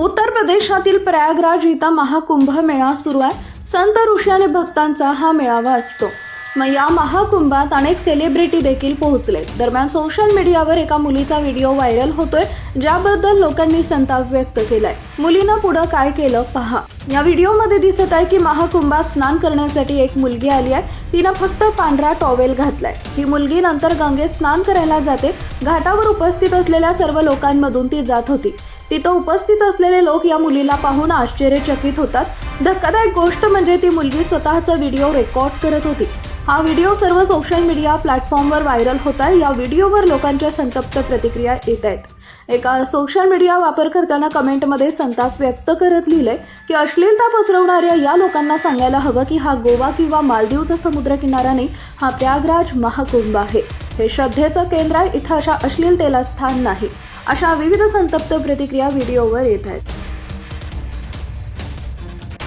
उत्तर प्रदेशातील प्रयागराज इथं महाकुंभ मेळा सुरू आहे. संत ऋषी आणि भक्तांचा हा मेळावा असतो. मग या महाकुंभात अनेक सेलिब्रिटी देखील पोहोचले. दरम्यान सोशल मीडियावर एका मुलीचा व्हिडिओ व्हायरल होतोय ज्याबद्दल लोकांनी संताप व्यक्त केलाय. मुलीनं पुढं काय केलं पहा. या व्हिडिओमध्ये दिसत आहे की महाकुंभात स्नान करण्यासाठी एक मुलगी आली आहे. तिनं फक्त पांढरा टॉवेल घातलाय. ही मुलगी नंतर गंगेत स्नान करायला जाते. घाटावर उपस्थित असलेल्या सर्व लोकांमधून ती जात होती. तिथं उपस्थित असलेले लोक या मुलीला पाहून आश्चर्यचकित होतात. धक्कादायक गोष्ट म्हणजे ती मुलगी स्वतःचा व्हिडिओ रेकॉर्ड करत होती. हा व्हिडिओ सर्व सोशल मीडिया प्लॅटफॉर्मवर व्हायरल होत आहे. या व्हिडिओवर लोकांच्या संतप्त प्रतिक्रिया येत आहेत. एका सोशल मीडिया वापरकर्त्यानं कमेंटमध्ये संताप व्यक्त करत लिहिले की अश्लीलता पसरवणाऱ्या या लोकांना सांगायला हवं की हा गोवा किंवा मालदीवचा समुद्रकिनारा नाही हा प्रयागराज महाकुंभ आहे. हे श्रद्धेचं केंद्र आहे. इथं अशा अश्लीलतेला स्थान नाही. अशा विविध संतप्त प्रतिक्रिया व्हिडिओवर येत आहेत.